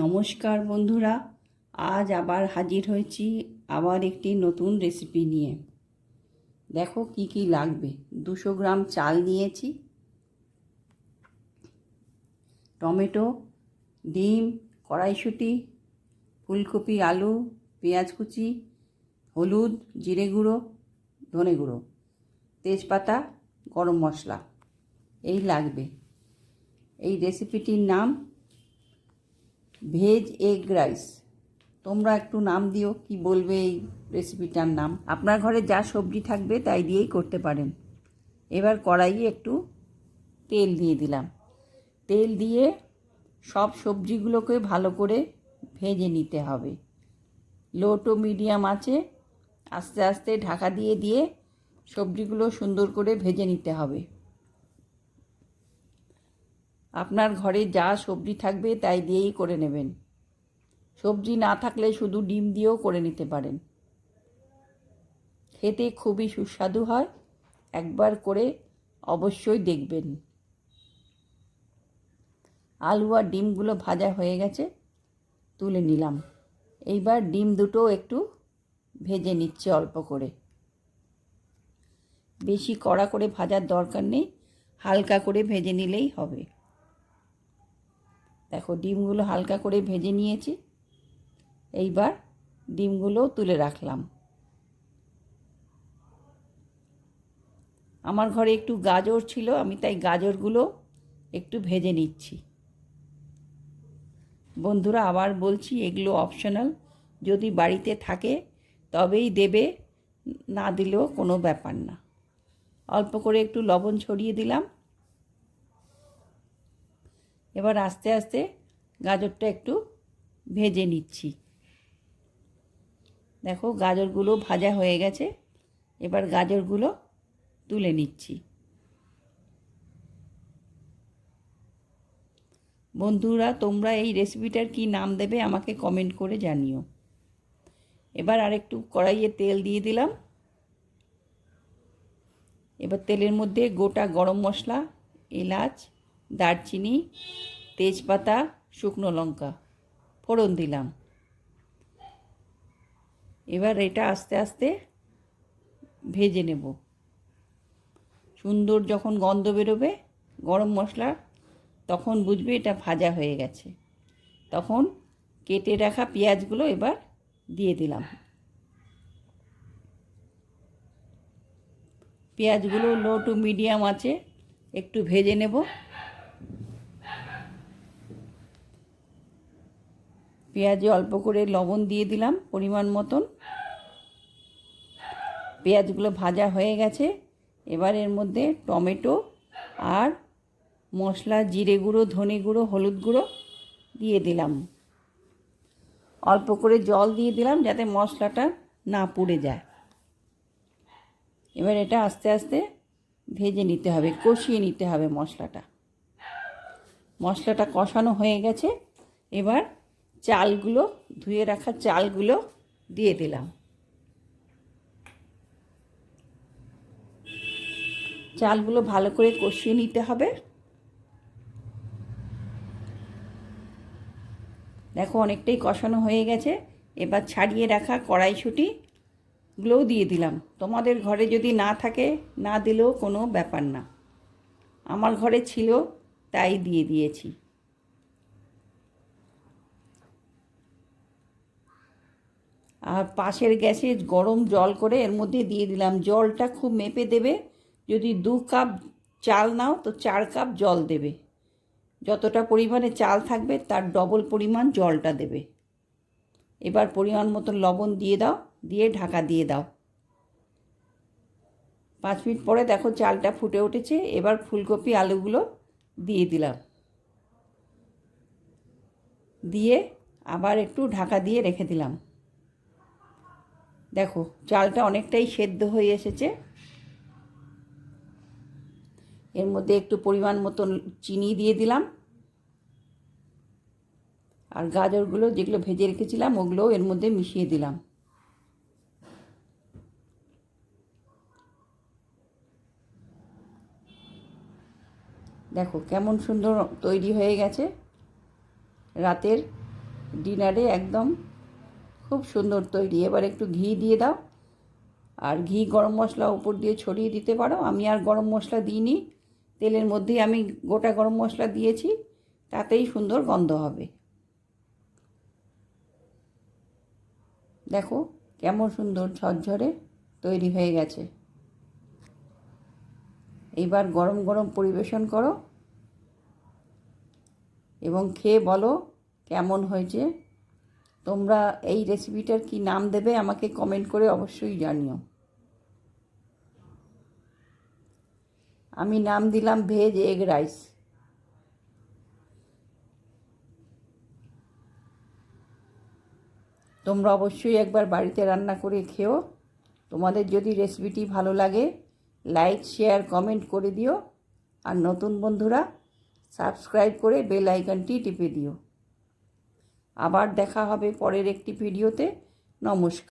নমস্কার বন্ধুরা, আজ আবার হাজির হয়েছি আবার একটি নতুন রেসিপি নিয়ে। দেখো কি কি লাগবে। দুশো গ্রাম চাল নিয়েছি, টমেটো, ডিম, কড়াইশুঁটি, ফুলকপি, আলু, পেঁয়াজ কুচি, হলুদ, জিরে গুঁড়ো, ধনে গুঁড়ো, তেজপাতা, গরম মশলা, এই লাগবে। এই রেসিপিটির নাম ভেজ এগ রাইস। তোমরা একটু নাম দিও, কি বলবে এই রেসিপিটার নাম? আপনার ঘরে যা সবজি থাকবে তাই দিয়েই করতে পারেন। এবার কড়াইয়ে একটু তেল দিয়ে দিলাম। তেল দিয়ে সব সবজিগুলোকে ভালো করে ভেজে নিতে হবে। লো টু মিডিয়াম আছে, আস্তে আস্তে ঢাকা দিয়ে দিয়ে সবজিগুলো সুন্দর করে ভেজে নিতে হবে। আপনার ঘরে যা সবজি থাকবে তাই দিয়েই করে নেবেন। সবজি না থাকলে শুধু ডিম দিয়েও করে নিতে পারেন। খেতে খুবই সুস্বাদু হয়, একবার করে অবশ্যই দেখবেন। আলু আর ডিমগুলো ভাজা হয়ে গেছে, তুলে নিলাম। এইবার ডিম দুটো একটু ভেজে নিচ্ছে অল্প করে। বেশি কড়া করে ভাজার দরকার নেই, হালকা করে ভেজে নিলেই হবে। দেখো, ডিমগুলো হালকা করে ভেজে নিয়েছি। এইবার ডিমগুলো তুলে রাখলাম। আমার ঘরে একটু গাজর ছিল, আমি তাই গাজরগুলো একটু ভেজে নিচ্ছি। বন্ধুরা, আবার বলছি, এগুলো অপশনাল, যদি বাড়িতে থাকে, তবেই দেবে, না দিলেও কোনো ব্যাপার না। অল্প করে একটু লবণ ছড়িয়ে দিলাম। এবার আস্তে আস্তে গাজরটা একটু ভেজে নিচ্ছি। দেখো গাজরগুলো ভাজা হয়ে গেছে, এবার গাজরগুলো তুলে নিচ্ছি। বন্ধুরা, তোমরা এই রেসিপিটার কি নাম দেবে আমাকে কমেন্ট করে জানিও। এবার আরেকটু কড়াইয়ে তেল দিয়ে দিলাম। এবার তেলের মধ্যে গোটা গরম মশলা, এলাচ, দারচিনি তেজপাতা, শুকনো লঙ্কা, ফোড়ন দিলাম। এবার এটা আস্তে আস্তে ভেজে নেব। সুন্দর যখন গন্ধ বেরোবে, গরম মশলা, তখন বুঝবে এটা ভাজা হয়ে গেছে। তখন কেটে রাখা পেঁয়াজগুলো এবার দিয়ে দিলাম। পেঁয়াজগুলো লো টু মিডিয়াম আছে, একটু ভেজে নেব। পেঁয়াজে অল্প করে লবণ দিয়ে দিলাম পরিমাণ মতন। পেঁয়াজগুলো ভাজা হয়ে গেছে। এবার এর মধ্যে টমেটো আর মশলা, জিরে গুঁড়ো, ধনে গুঁড়ো, হলুদ গুঁড়ো দিয়ে দিলাম। অল্প করে জল দিয়ে দিলাম যাতে মশলাটা না পুড়ে যায়। এবার এটা আস্তে আস্তে ভেজে নিতে হবে, কষিয়ে নিতে হবে মশলাটা। মশলাটা কষানো হয়ে গেছে। এবার চালগুলো, ধুয়ে রাখা চালগুলো দিয়ে দিলাম। চালগুলো ভালো করে কষিয়ে নিতে হবে। দেখো অনেকটাই কষানো হয়ে গেছে। এবার ছাড়িয়ে রাখা কড়াইশুঁটিগুলোও দিয়ে দিলাম। তোমাদের ঘরে যদি না থাকে, না দিলেও কোনো ব্যাপার না। আমার ঘরে ছিল, তাই দিয়ে দিয়েছি। পাশের গ্যাসে গরম জল করে এর মধ্যে দিয়ে দিলাম। জলটা খুব মেপে দেবে। যদি দু কাপ চাল নাও, তো চার কাপ জল দেবে। যতটা পরিমাণে চাল থাকবে, তার ডবল পরিমাণ জলটা দেবে। এবার পরিমাণ মতো লবণ দিয়ে দাও, দিয়ে ঢাকা দিয়ে দাও। পাঁচ মিনিট পরে দেখো চালটা ফুটে উঠেছে। এবার ফুলকপি আলুগুলো দিয়ে দিলাম। দিয়ে আবার একটু ঢাকা দিয়ে রেখে দিলাম। দেখো, চালটা অনেকটাই সেদ্ধ হয়ে এসেছে। এর মধ্যে একটু পরিমাণ মতন চিনি দিয়ে দিলাম। আর গাজরগুলো যেগুলো ভেজে রেখেছিলাম, ওগুলোও এর মধ্যে মিশিয়ে দিলাম। দেখো, কেমন সুন্দর তৈরি হয়ে গেছে। রাতের ডিনারে একদম খুব সুন্দর তৈরি। এবার একটু ঘি দিয়ে দাও। আর ঘি গরম মশলা উপর দিয়ে ছড়িয়ে দিতে পারো। আমি আর গরম মশলা দিইনি। তেলের মধ্যেই আমি গোটা গরম মশলা দিয়েছি। তাতেই সুন্দর গন্ধ হবে। দেখো কেমন সুন্দর ঝরঝরে তৈরি হয়ে গেছে। এইবার গরম গরম পরিবেশন করো। এবং খেয়ে বলো কেমন হয়েছে। তোমরা এই রেসিপিটার কি নাম দেবে আমাকে কমেন্ট করে অবশ্যই জানিও। আমি নাম দিলাম ভেজ এগ রাইস তোমরা অবশ্যই একবার বাড়িতে রান্না করে খেও। তোমাদের যদি রেসিপিটি ভালো লাগে লাইক শেয়ার কমেন্ট করে দিও। আর নতুন বন্ধুরা সাবস্ক্রাইব করে বেল আইকনটি টিপে দিও। আবার দেখা হবে পরের একটি ভিডিওতে। নমস্কার।